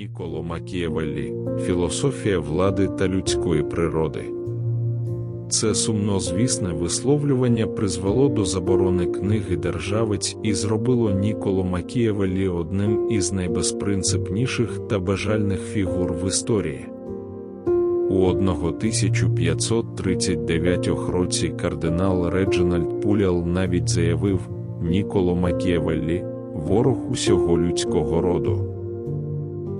Ніколо Макієвеллі Філософія влади та людської природи. Це сумнозвісне висловлювання призвело до заборони книги Державець і зробило Ніколо Макієвеллі одним із найбезпринципніших та бажальних фігур в історії. У 1539 році кардинал Реджинальд Пулял навіть заявив Ніколо Макієвеллі – ворог усього людського роду.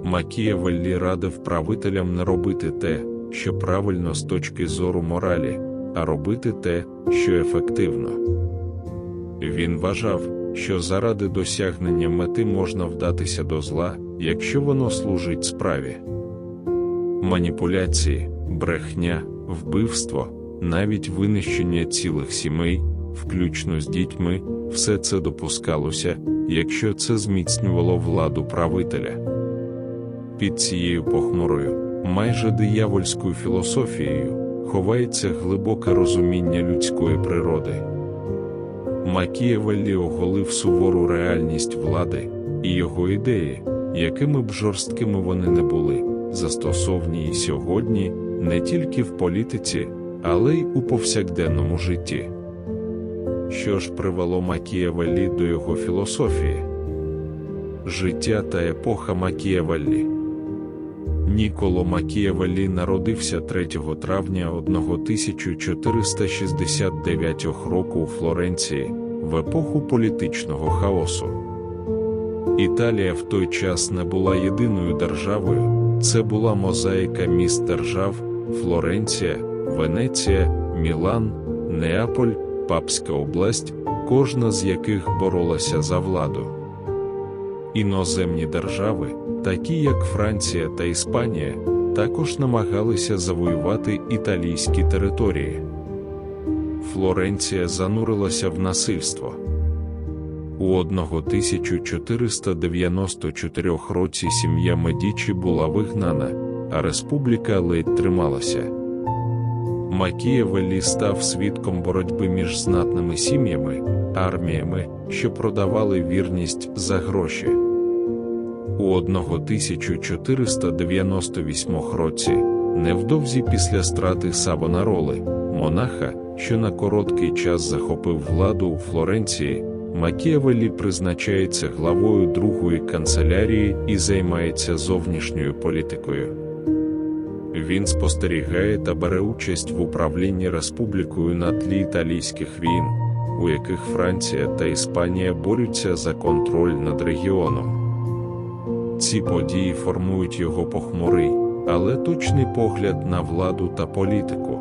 Макієвеллі радив правителям не робити те, що правильно з точки зору моралі, а робити те, що ефективно. Він вважав, що заради досягнення мети можна вдатися до зла, якщо воно служить справі. Маніпуляції, брехня, вбивство, навіть винищення цілих сімей, включно з дітьми, все це допускалося, якщо це зміцнювало владу правителя. Під цією похмурою, майже диявольською філософією, ховається глибоке розуміння людської природи. Макієвеллі оголив сувору реальність влади і його ідеї, якими б жорсткими вони не були, застосовні і сьогодні не тільки в політиці, але й у повсякденному житті. Що ж привело Макієвеллі до його філософії? Життя та епоха Макієвеллі Ніколо Макієвеллі народився 3 травня 1469 року у Флоренції в епоху політичного хаосу. Італія в той час не була єдиною державою, це була мозаїка міст держав Флоренція, Венеція, Мілан, Неаполь, Папська область, кожна з яких боролася за владу. Іноземні держави, такі як Франція та Іспанія, також намагалися завоювати італійські території. Флоренція занурилася в насильство. У 1494 році сім'я Медічі була вигнана, а республіка ледь трималася. Макієвеллі став свідком боротьби між знатними сім'ями, арміями, що продавали вірність за гроші. У 1498 році, невдовзі після страти Савонароли, монаха, що на короткий час захопив владу у Флоренції, Макієвеллі призначається главою другої канцелярії і займається зовнішньою політикою. Він спостерігає та бере участь в управлінні республікою на тлі італійських війн, у яких Франція та Іспанія борються за контроль над регіоном. Ці події формують його похмурий, але точний погляд на владу та політику.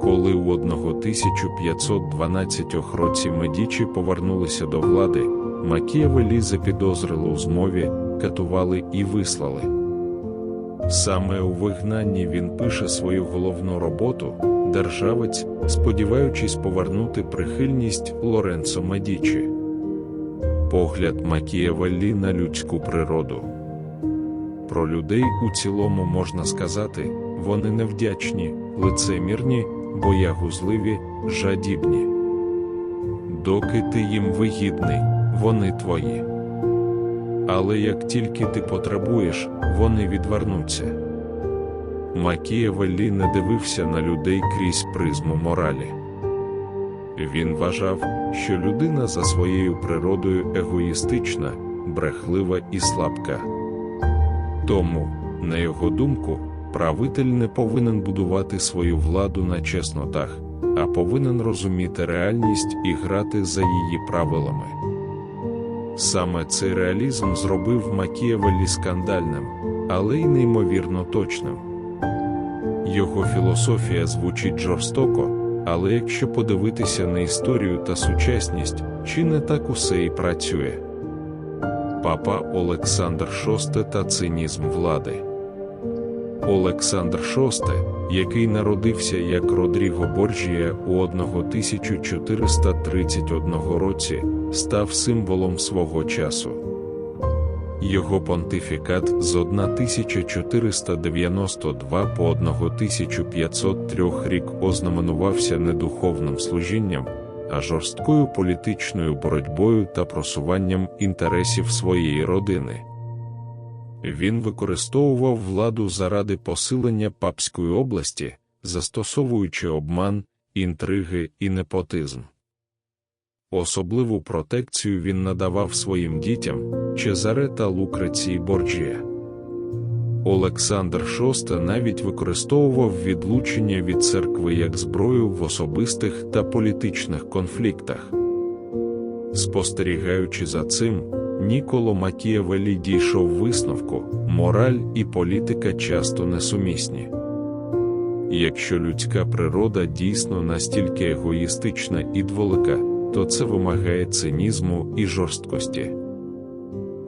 Коли у 1512 році Медічі повернулися до влади, Макієвелі запідозрили у змові, катували і вислали. Саме у вигнанні він пише свою головну роботу Державець, сподіваючись повернути прихильність Лоренцо Медічі. Погляд Макієвеллі на людську природу. Про людей у цілому можна сказати, вони невдячні, лицемірні, боягузливі, жадібні. Доки ти їм вигідний, вони твої. Але як тільки ти потребуєш, вони відвернуться. Макієвеллі не дивився на людей крізь призму моралі. Він вважав, що людина за своєю природою егоїстична, брехлива і слабка. Тому, на його думку, правитель не повинен будувати свою владу на чеснотах, а повинен розуміти реальність і грати за її правилами. Саме цей реалізм зробив Макієвеллі скандальним, але й неймовірно точним. Його філософія звучить жорстоко, але якщо подивитися на історію та сучасність, чи не так усе і працює? Папа Олександр VI та цинізм влади. Олександр VI, який народився як Родріго Борджія у 1431 році, став символом свого часу. Його понтифікат з 1492 по 1503 рік ознаменувався не духовним служінням, а жорсткою політичною боротьбою та просуванням інтересів своєї родини. Він використовував владу заради посилення папської області, застосовуючи обман, інтриги і непотизм. Особливу протекцію він надавав своїм дітям Чезаре та Лукреції Борджія. Олександр VI навіть використовував відлучення від церкви як зброю в особистих та політичних конфліктах. Спостерігаючи за цим, Ніколо Макієвелі дійшов висновку, мораль і політика часто несумісні. Якщо людська природа дійсно настільки егоїстична і дволика, то це вимагає цинізму і жорсткості.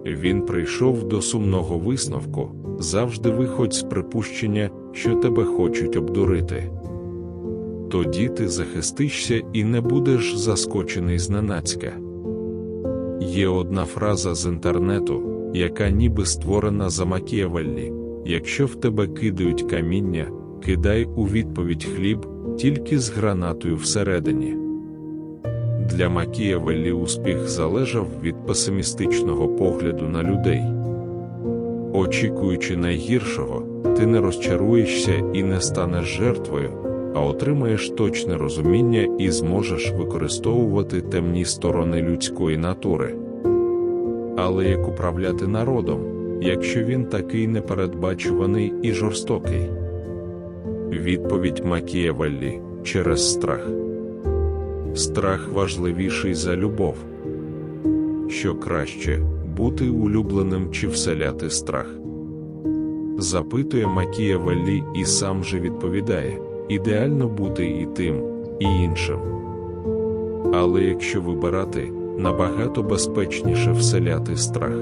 Він прийшов до сумного висновку завжди виходь з припущення, що тебе хочуть обдурити. Тоді ти захистишся і не будеш заскочений зненацька. Є одна фраза з інтернету, яка ніби створена за Макієвеллі. Якщо в тебе кидають каміння, кидай у відповідь хліб тільки з гранатою всередині. Для Макієвеллі успіх залежав від песимістичного погляду на людей. Очікуючи найгіршого, ти не розчаруєшся і не станеш жертвою, а отримаєш точне розуміння і зможеш використовувати темні сторони людської натури. Але як управляти народом, якщо він такий непередбачуваний і жорстокий? Відповідь Макієвеллі через страх. Страх важливіший за любов. Що краще бути улюбленим чи вселяти страх? Запитує Макієвеллі і сам же відповідає ідеально бути і тим, і іншим. Але якщо вибирати, набагато безпечніше вселяти страх.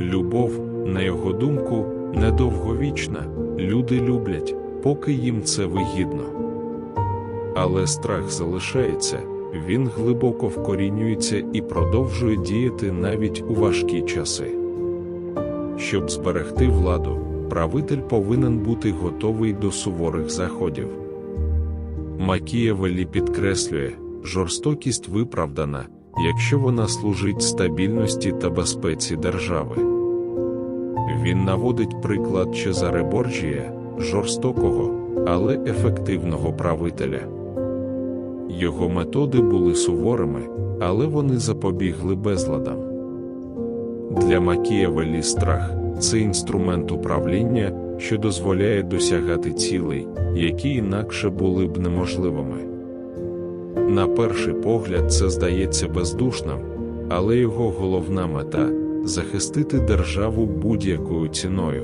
Любов, на його думку, недовговічна, люди люблять, поки їм це вигідно. Але страх залишається, він глибоко вкорінюється і продовжує діяти навіть у важкі часи. Щоб зберегти владу, правитель повинен бути готовий до суворих заходів. Макієвелі підкреслює, жорстокість виправдана, якщо вона служить стабільності та безпеці держави. Він наводить приклад Чезаре Борджія, жорстокого, але ефективного правителя. Його методи були суворими, але вони запобігли безладам. Для Макієвелі страх це інструмент управління, що дозволяє досягати цілей, які інакше були б неможливими. На перший погляд, це здається бездушним, але його головна мета захистити державу будь-якою ціною.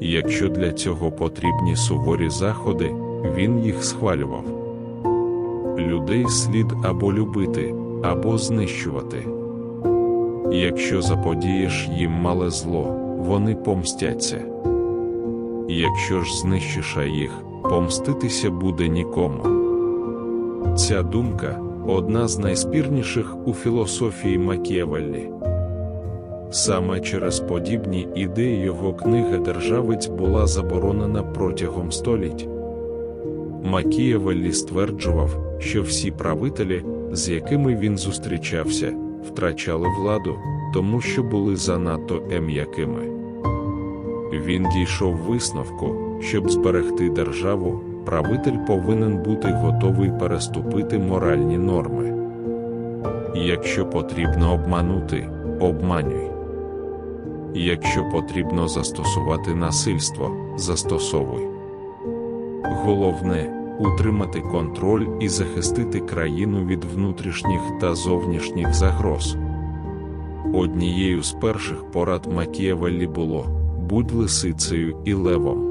Якщо для цього потрібні суворі заходи, він їх схвалював. Людей слід або любити, або знищувати. Якщо заподієш їм мале зло, вони помстяться. Якщо ж знищиш їх, помститися буде нікому. Ця думка одна з найспірніших у філософії Макієвеллі. Саме через подібні ідеї його книга Державець була заборонена протягом століть. Макієвеллі стверджував, що всі правителі, з якими він зустрічався, втрачали владу, тому що були занадто ем'якими. Він дійшов висновку, щоб зберегти державу, правитель повинен бути готовий переступити моральні норми. Якщо потрібно обманути, обманюй. Якщо потрібно застосувати насильство, застосовуй. Головне утримати контроль і захистити країну від внутрішніх та зовнішніх загроз. Однією з перших порад Макієвеллі було будь лисицею і левом.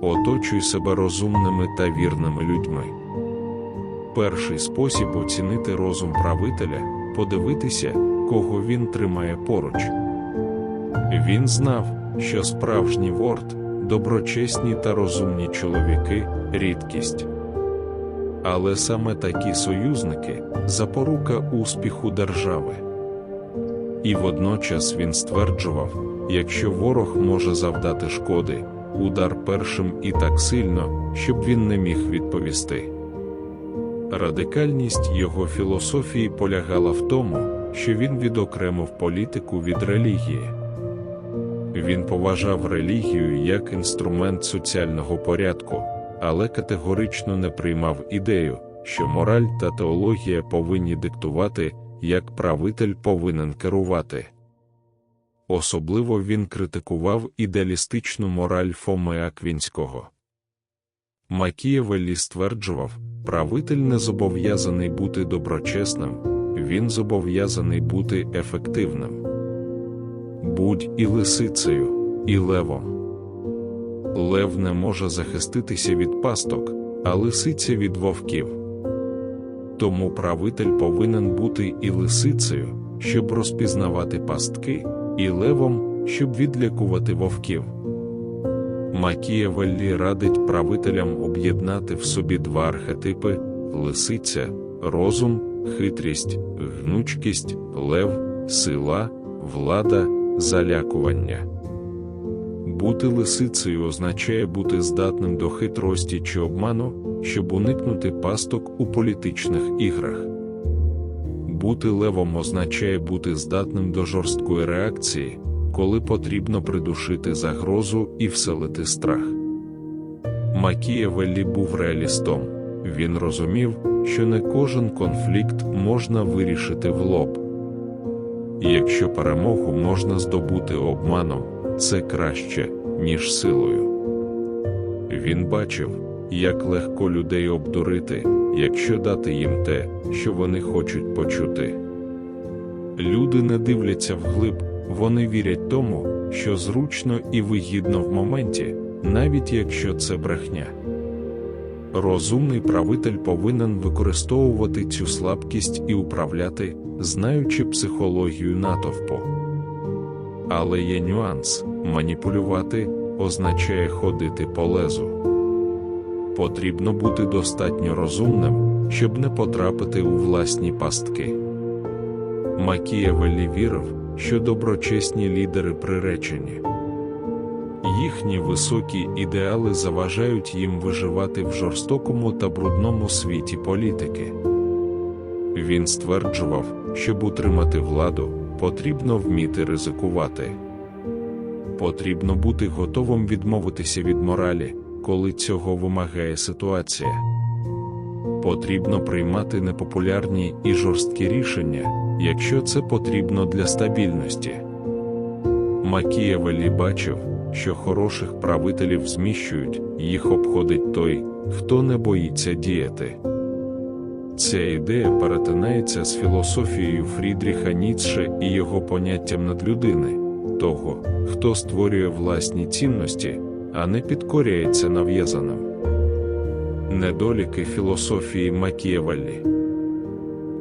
Оточуй себе розумними та вірними людьми. Перший спосіб оцінити розум правителя подивитися, кого він тримає поруч. Він знав, що справжній ворд, доброчесні та розумні чоловіки рідкість. Але саме такі союзники запорука успіху держави. І водночас він стверджував, якщо ворог може завдати шкоди, удар першим і так сильно, щоб він не міг відповісти. Радикальність його філософії полягала в тому, що він відокремив політику від релігії. Він поважав релігію як інструмент соціального порядку, але категорично не приймав ідею, що мораль та теологія повинні диктувати, як правитель повинен керувати. Особливо він критикував ідеалістичну мораль Фоми Аквінського. Макієвеллі стверджував, правитель не зобов'язаний бути доброчесним, він зобов'язаний бути ефективним. Будь і лисицею, і левом. Лев не може захиститися від пасток, а лисиця від вовків. Тому правитель повинен бути і лисицею, щоб розпізнавати пастки, і левом, щоб відлякувати вовків. Макієвеллі радить правителям об'єднати в собі два архетипи лисиця, розум, хитрість, гнучкість, лев, сила, влада, залякування. Бути лисицею означає бути здатним до хитрості чи обману, щоб уникнути пасток у політичних іграх. Бути левом означає бути здатним до жорсткої реакції, коли потрібно придушити загрозу і вселити страх. Макієвеллі був реалістом. Він розумів, що не кожен конфлікт можна вирішити в лоб. І якщо перемогу можна здобути обманом, це краще, ніж силою. Він бачив, як легко людей обдурити, якщо дати їм те, що вони хочуть почути. Люди не дивляться вглиб, вони вірять тому, що зручно і вигідно в моменті, навіть якщо це брехня. Розумний правитель повинен використовувати цю слабкість і управляти, знаючи психологію натовпу. Але є нюанс маніпулювати означає ходити по лезу. Потрібно бути достатньо розумним, щоб не потрапити у власні пастки. Макієвеллі вірив, що доброчесні лідери приречені. Їхні високі ідеали заважають їм виживати в жорстокому та брудному світі політики. Він стверджував, щоб утримати владу, потрібно вміти ризикувати. Потрібно бути готовим відмовитися від моралі, коли цього вимагає ситуація. Потрібно приймати непопулярні і жорсткі рішення, якщо це потрібно для стабільності. Макієвелі бачив, що хороших правителів зміщують, їх обходить той, хто не боїться діяти. Ця ідея перетинається з філософією Фрідріха Ніцше і його поняттям надлюдини, того, хто створює власні цінності, а не підкоряється нав'язаним. Недоліки філософії Макієвеллі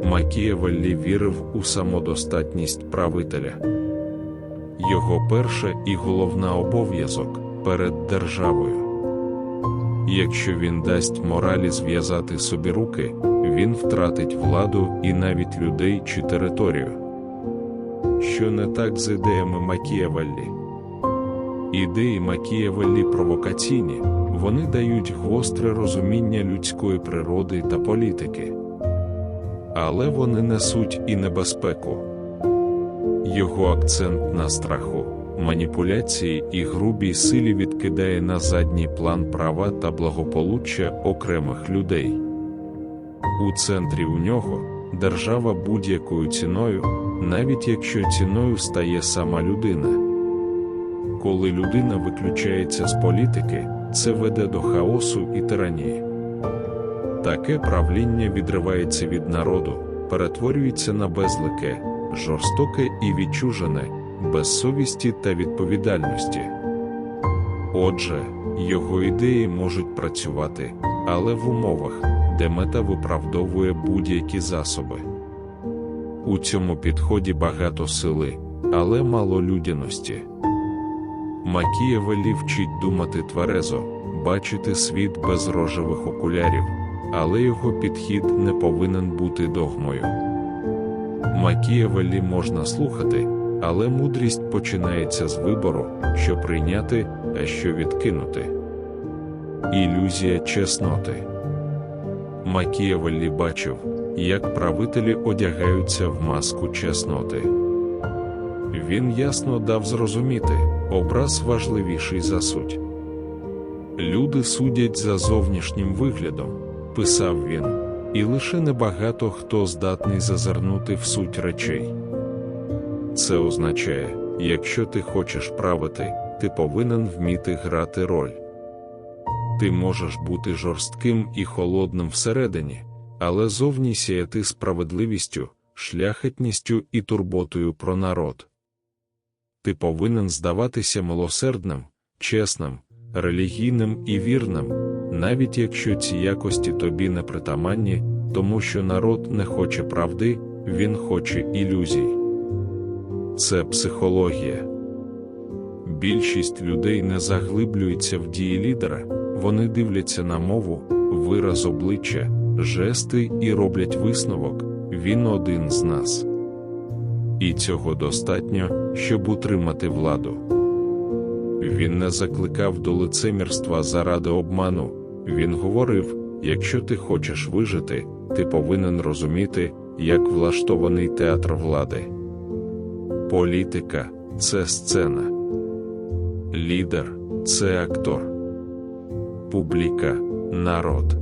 Макієвеллі вірив у самодостатність правителя. Його перша і головна обов'язок перед державою. Якщо він дасть моралі зв'язати собі руки, він втратить владу і навіть людей чи територію. Що не так з ідеями Макієвеллі? Ідеї Макієвеллі провокаційні, вони дають гостре розуміння людської природи та політики, але вони несуть і небезпеку. Його акцент на страху, маніпуляції і грубій силі відкидає на задній план права та благополуччя окремих людей. У центрі у нього держава будь-якою ціною, навіть якщо ціною стає сама людина. Коли людина виключається з політики, це веде до хаосу і тиранії. Таке правління відривається від народу, перетворюється на безлике, жорстоке і відчужене, без совісті та відповідальності. Отже, його ідеї можуть працювати, але в умовах, де мета виправдовує будь-які засоби. У цьому підході багато сили, але мало людяності. Макієвелі вчить думати тверезо, бачити світ без рожевих окулярів, але його підхід не повинен бути догмою. Макієвелі можна слухати, але мудрість починається з вибору, що прийняти, а що відкинути. Ілюзія чесноти. Макієвеллі бачив, як правителі одягаються в маску чесноти. Він ясно дав зрозуміти, образ важливіший за суть. Люди судять за зовнішнім виглядом, писав він, і лише небагато хто здатний зазирнути в суть речей. Це означає, якщо ти хочеш правити, ти повинен вміти грати роль. Ти можеш бути жорстким і холодним всередині, але зовні сіяти справедливістю, шляхетністю і турботою про народ. Ти повинен здаватися милосердним, чесним, релігійним і вірним, навіть якщо ці якості тобі не притаманні, тому що народ не хоче правди, він хоче ілюзій. Це психологія. Більшість людей не заглиблюється в дії лідера, вони дивляться на мову, вираз обличчя, жести і роблять висновок він один з нас. І цього достатньо, щоб утримати владу. Він не закликав до лицемірства заради обману, він говорив: якщо ти хочеш вижити, ти повинен розуміти, як влаштований театр влади. Політика це сцена, лідер це актор, публіка народ.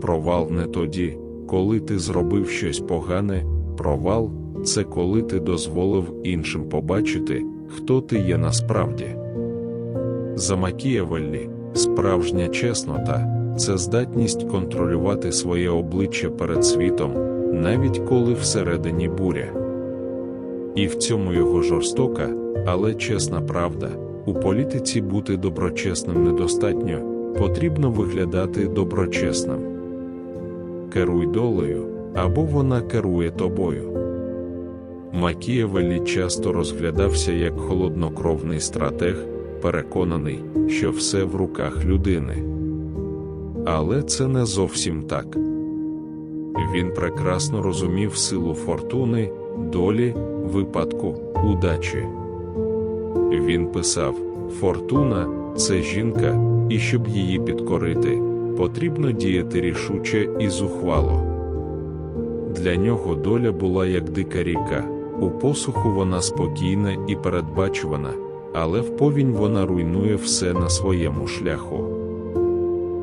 Провал не тоді, коли ти зробив щось погане, провал це коли ти дозволив іншим побачити, хто ти є насправді. За Макієвеллі справжня чеснота це здатність контролювати своє обличчя перед світом, навіть коли всередині буря. І в цьому його жорстока, але чесна правда. У політиці бути доброчесним недостатньо, потрібно виглядати доброчесним. Керуй долею, або вона керує тобою. Макієвелі часто розглядався як холоднокровний стратег, переконаний, що все в руках людини. Але це не зовсім так. Він прекрасно розумів силу фортуни, долі, випадку, удачі. Він писав: Фортуна це жінка, і щоб її підкорити, потрібно діяти рішуче і зухвало. Для нього доля була як дика ріка, у посуху вона спокійна і передбачувана, але в повінь вона руйнує все на своєму шляху.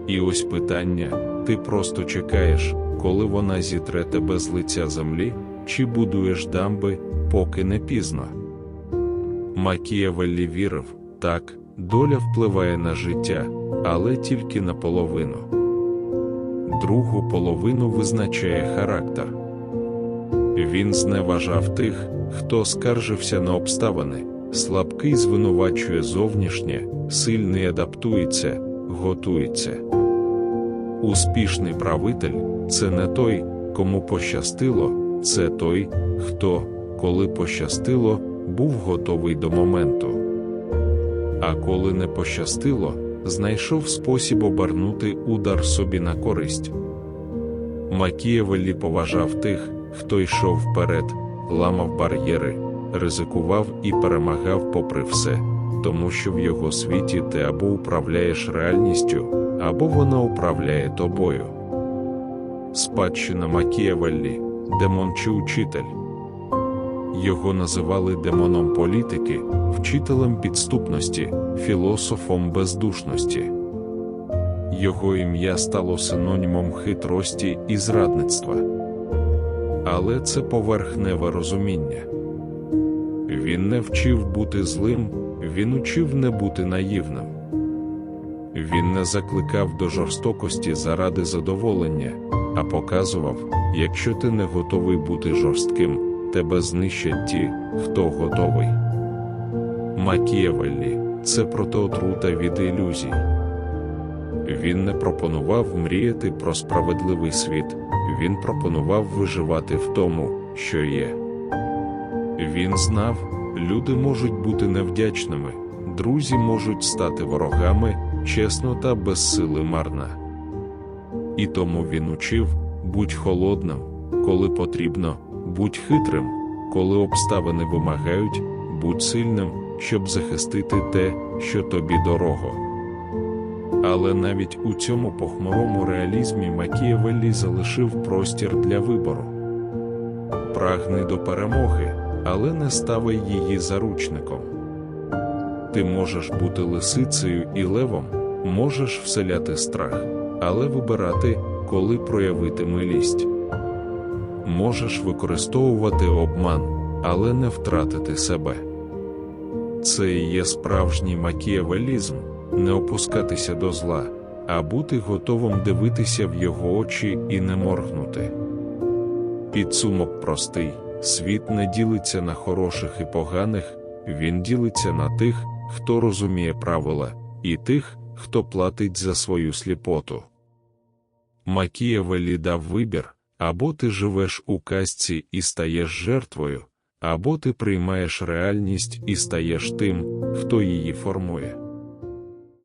І ось питання: ти просто чекаєш, коли вона зітре тебе з лиця землі, чи будуєш дамби, поки не пізно. Макіявеллі вірив, так, доля впливає на життя, але тільки наполовину. Другу половину визначає характер. Він зневажав тих, хто скаржився на обставини, слабкий звинувачує зовнішнє, сильний адаптується, готується. Успішний правитель це не той, кому пощастило, це той, хто, коли пощастило, був готовий до моменту. А коли не пощастило, знайшов спосіб обернути удар собі на користь. Макієвелі поважав тих, хто йшов вперед, ламав бар'єри, ризикував і перемагав попри все, тому що в його світі ти або управляєш реальністю, або вона управляє тобою. Спадщина Макієвеллі, демон чи учитель. Його називали демоном політики, вчителем підступності, філософом бездушності. Його ім'я стало синонімом хитрості і зрадництва. Але це поверхневе розуміння. Він не вчив бути злим, він учив не бути наївним. Він не закликав до жорстокості заради задоволення, а показував, якщо ти не готовий бути жорстким, тебе знищать ті, хто готовий. Макієвеллі це протиотрута від ілюзій. Він не пропонував мріяти про справедливий світ, він пропонував виживати в тому, що є. Він знав, люди можуть бути невдячними, друзі можуть стати ворогами, чесно та без сили марна. І тому він учив будь холодним, коли потрібно, будь хитрим, коли обставини вимагають, будь сильним, щоб захистити те, що тобі дорого. Але навіть у цьому похмурому реалізмі Макієвеллі залишив простір для вибору. Прагни до перемоги, але не ставай її заручником. Ти можеш бути лисицею і левом, можеш вселяти страх, але вибирати, коли проявити милість. Можеш використовувати обман, але не втратити себе. Це і є справжній макіавелізм не опускатися до зла, а бути готовим дивитися в його очі і не моргнути. Підсумок простий: світ не ділиться на хороших і поганих, він ділиться на тих, хто розуміє правила, і тих, хто платить за свою сліпоту. Макіявелі дав вибір або ти живеш у казці і стаєш жертвою, або ти приймаєш реальність і стаєш тим, хто її формує.